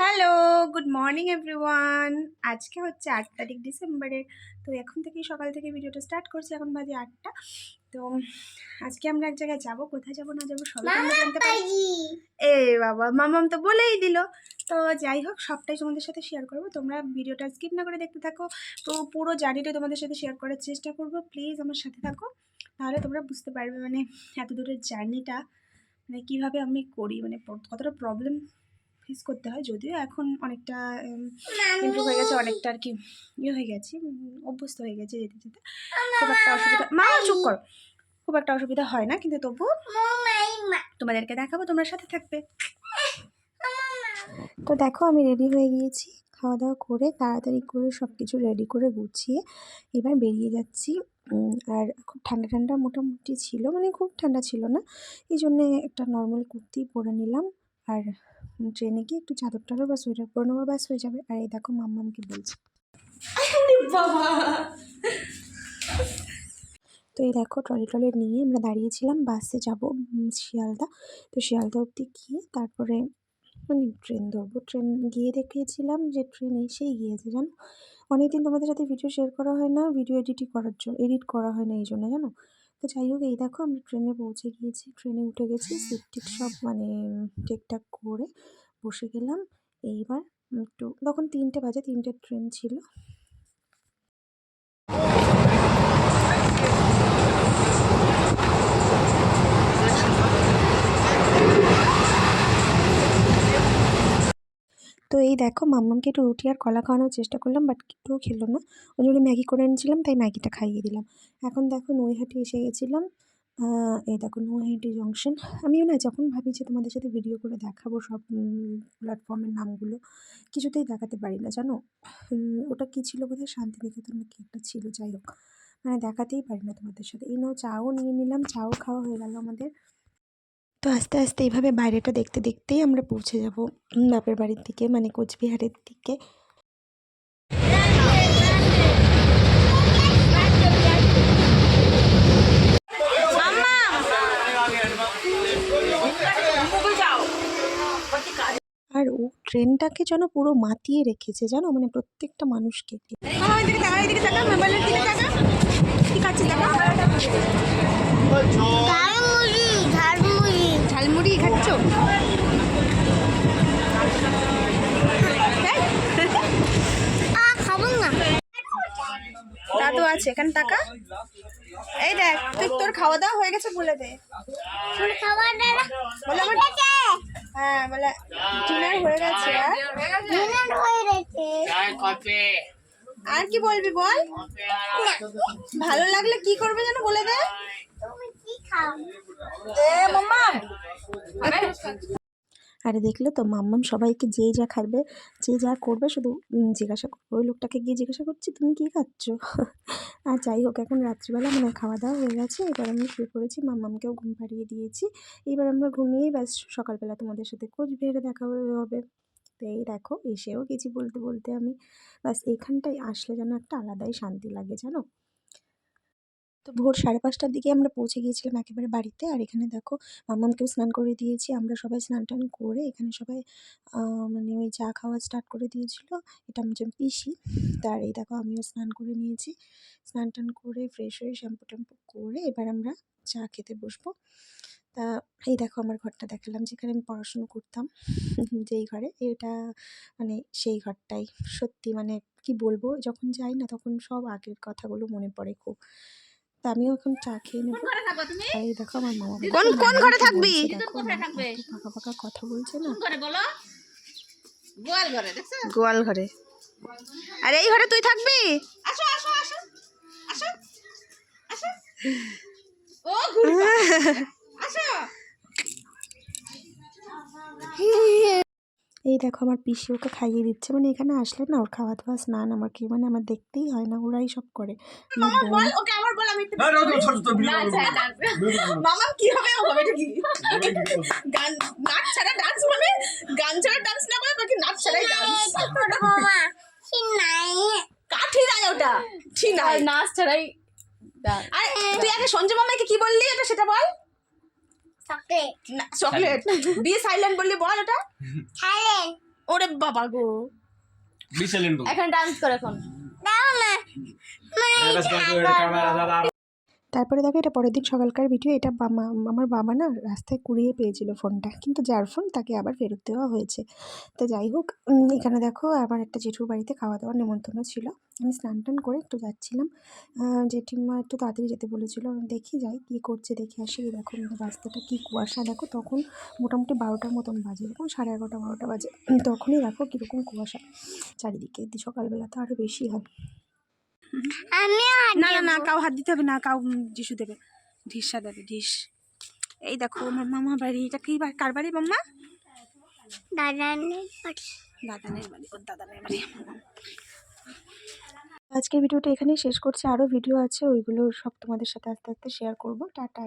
Hello good morning everyone. আজকে হচ্ছে আট তারিখ ডিসেম্বরের তো এখন থেকেই সকাল থেকে ভিডিওটা স্টার্ট করছি এখন বাজে আটটা। তো আজকে আমরা এক জায়গায় যাব কোথায় যাব না যাব সবাই তোমরা জানতে পারি এ বাবা মামাম তো বলেই দিল। তো যাই হোক সবটাই তোমাদের সাথে শেয়ার করব। তোমরা ভিডিওটা স্কিপ না করে দেখতে থাকো। তো পুরো জার্নিটা তোমাদের সাথে শেয়ার করার চেষ্টা করব। প্লিজ আমার সাথে থাকো তাহলে তোমরা বুঝতে পারবে মানে এত দূরের জার্নিটা মানে কীভাবে আমি করি মানে কতটা প্রবলেম ফেস করতে হয়। যদিও এখন অনেকটা ইমপ্রুভ হয়ে গেছে অনেকটা আর কি ইয়ে হয়ে গেছে অভ্যস্ত হয়ে গেছে যেতে যেতে। খুব একটা অসুবিধা মা চুপ কর। খুব একটা অসুবিধা হয় না কিন্তু তবু তোমাদেরকে দেখাবো তোমরা সাথে থাকবে। তো দেখো আমি রেডি হয়ে গিয়েছি। খাওয়া দাওয়া করে তাড়াতাড়ি করে সব কিছু রেডি করে গুছিয়ে এবার বেরিয়ে যাচ্ছি। আর খুব ঠান্ডা ঠান্ডা মোটামুটি ছিল মানে খুব ঠান্ডা ছিল না। এই জন্যে একটা নর্মাল কুর্তি পরে নিলাম। আর ট্রেনে গিয়ে একটু চাদর টাদর বা সোয়েটার পরে নেব ব্যাস হয়ে যাবে। আর এই দেখো মাম্মামকে বলছে। তো এই দেখো ট্রলি ট্রলি নিয়ে আমরা দাঁড়িয়েছিলাম বাসে যাব শিয়ালদা। তো শিয়ালদা অবধি গিয়ে তারপরে মানে ট্রেন ধরবো। ট্রেন গিয়ে দেখেছিলাম যে ট্রেন এসেই গিয়েছে জানো? অনেকদিন তোমাদের সাথে ভিডিও শেয়ার করা হয় না ভিডিও এডিটই করার জন্য এডিট করা হয় না এই জন্য জানো? তো যাই হোক, এই দেখো আমি ট্রেনে পৌঁছে গিয়েছি। ট্রেনে উঠে গেছি সিট টিট সব মানে ঠিকঠাক করে বসে গেলাম। এইবার একটু, তখন তিনটে বাজে তিনটে ট্রেন ছিল। তো এই দেখো, মাম্মামকে একটু রুটি আর কলা খাওয়ানোর চেষ্টা করলাম বাট একটুও খেলো না। ওই জন্য ম্যাগি করে এনেছিলাম, তাই ম্যাগিটা খাইয়ে দিলাম। এখন দেখো নৈহাটি এসে গেছিলাম। এই দেখো নৈহাটি জংশন আমিও না যখন ভাবি যে তোমাদের সাথে ভিডিও করে দেখাবো সব প্ল্যাটফর্মের নামগুলো, কিছুতেই দেখাতে পারি না, জানো? ওটা কী ছিল বোধহয়? শান্তিনিকেতন কি একটা ছিল, যাই হোক। মানে দেখাতেই পারি না তোমাদের সাথে। এই নাও, চাও নিয়ে নিলাম, চাও খাওয়া হয়ে গেল আমাদের। তো আস্তে আস্তে এইভাবে বাইরেটা দেখতে দেখতেই আমরা পৌঁছে যাব বাপের বাড়ির দিকে মানে কোচবিহারের দিকে। আর ও ট্রেনটাকে যেন পুরো মাতিয়ে রেখেছে জানো? মানে প্রত্যেকটা মানুষকে ঝালমুড়ি ঝালমুড়ি খাচ্ছ আ খাব না দাদু আছে এখানে টাকা এই দেখ তুই তোর খাওয়া দাওয়া হয়ে গেছে বলে দে। বলে আমার হ্যাঁ বলে ডিনার হয়ে গেছে ডিনার হয়ে গেছে। আর কি বলবি বল? ভালো লাগলে কি করবে যেন বলে দে। তুমি কি খাও? আরে দেখলে তো মাম্মাম সবাইকে যেই যা খাবে যে যা করবে শুধু জিজ্ঞাসা করবে। ওই লোকটাকে গিয়ে জিজ্ঞাসা করছি, তুমি কী খাচ্ছ? আর যাই হোক, এখন রাত্রিবেলা মানে খাওয়া দাওয়া হয়ে গেছে। এবার আমি শুয়ে পড়েছি, মাম্মামকেও ঘুম পাড়িয়ে দিয়েছি। এবার আমরা ঘুমিয়েই ব্যাস, সকালবেলা তোমাদের সাথে কোচবিহারে দেখা হবে। তো এই দেখো, এসেও গেছি বলতে বলতে আমি। ব্যাস এইখানটায় আসলে যেন একটা আলাদাই শান্তি লাগে, জানো? তো ভোর সাড়ে পাঁচটার দিকে আমরা পৌঁছে গিয়েছিলাম একেবারে বাড়িতে। আর এখানে দেখো মাম্মামকেও স্নান করে দিয়েছি। আমরা সবাই স্নান টান করে এখানে সবাই মানে ওই চা খাওয়া স্টার্ট করে দিয়েছিল। এটা আমি যে পিসি, তার এই দেখো আমিও স্নান করে নিয়েছি। স্নান টান করে ফ্রেশ হয়ে শ্যাম্পু ট্যাম্পু করে এবার আমরা চা খেতে বসবো। তা এই দেখো আমার ঘরটা দেখালাম, যেখানে আমি পড়াশুনো করতাম। যেই ঘরে, এটা মানে সেই ঘরটাই। সত্যি মানে কি বলব, যখন যাই না তখন সব আগের কথাগুলো মনে পড়ে খুব। তা আমিও এখন চা খেয়ে নেব। আর এই দেখো আমার মামা কোন কোন ঘরে থাকবি? ফাঁকা ফাঁকা কথা বলছে না? গোয়াল ঘরে দেখছ? আর এই ঘরে তুই থাকবি? আসো আসো আসো আসো আসো। ও আসো। এই দেখো আমার পিসি ওকে খাইয়ে দিচ্ছে। মানে এখানে আসলে না ওর খাওয়া দাওয়া স্নান আমাকে মানে আমার দেখতেই হয় না ওরাই সব করে। মামা কি হবে হবে কি গান নাচ ছাড়া ডান্স মানে? গান ছাড়া ডান্স না করে বাকি নাচ ছাড়াই ডান্স। নাই কাঠি ওটা। ঠিক আছে নাচ ছাড়াই ডান্স। আরে তুই আগে সঞ্জয় মামাকে কি বললি? এটা সেটা বল। চকলেট। চকলেট। বি সাইলেন্ট বললি বল ওটা। সাইলেন্ট ওরে বাবা গো। বি সাইলেন্ট এখন ডান্স করে এখন। দাও না। ক্যামেরা দাদা তারপরে দেখো এটা পরের দিন সকালকার ভিডিও এটা আমার বাবা না রাস্তায় কুড়িয়ে পেয়েছিল ফোনটা কিন্তু যার ফোন তাকে আবার ফেরত দেওয়া হয়েছে। তো যাই হোক এখানে দেখো আমার একটা জেঠুর বাড়িতে খাওয়া দাওয়ার নেমন্তন্ন ছিল। আমি স্নান টান করে একটু যাচ্ছিলাম। জেঠিমা একটু তাড়াতাড়ি যেতে বলেছিল, দেখি যাই, কী করছে দেখে আসি। দেখো রাস্তাটা কী কুয়াশা, দেখো তখন মোটামুটি বারোটার মতন বাজে এরকম সাড়ে এগারোটা, বারোটা বাজে। তখনই দেখো কীরকম কুয়াশা। চারিদিকে সকালবেলা তো আরও বেশি হয়। আমিও হাত না না না কাউ হাত দিতে হবে না কাউ দেবে। ঢিসা দেবে ঢিস এই দেখো আমার মামা বাড়ি এটা কি কার বাড়ি মাম্মা দাদা নেই দাদানের বাড়ি ওর দাদানের বাড়ি। আজকের ভিডিওটা এখানেই শেষ করছি। আরও ভিডিও আছে ওইগুলো সব তোমাদের সাথে আস্তে আস্তে শেয়ার করব। টাটা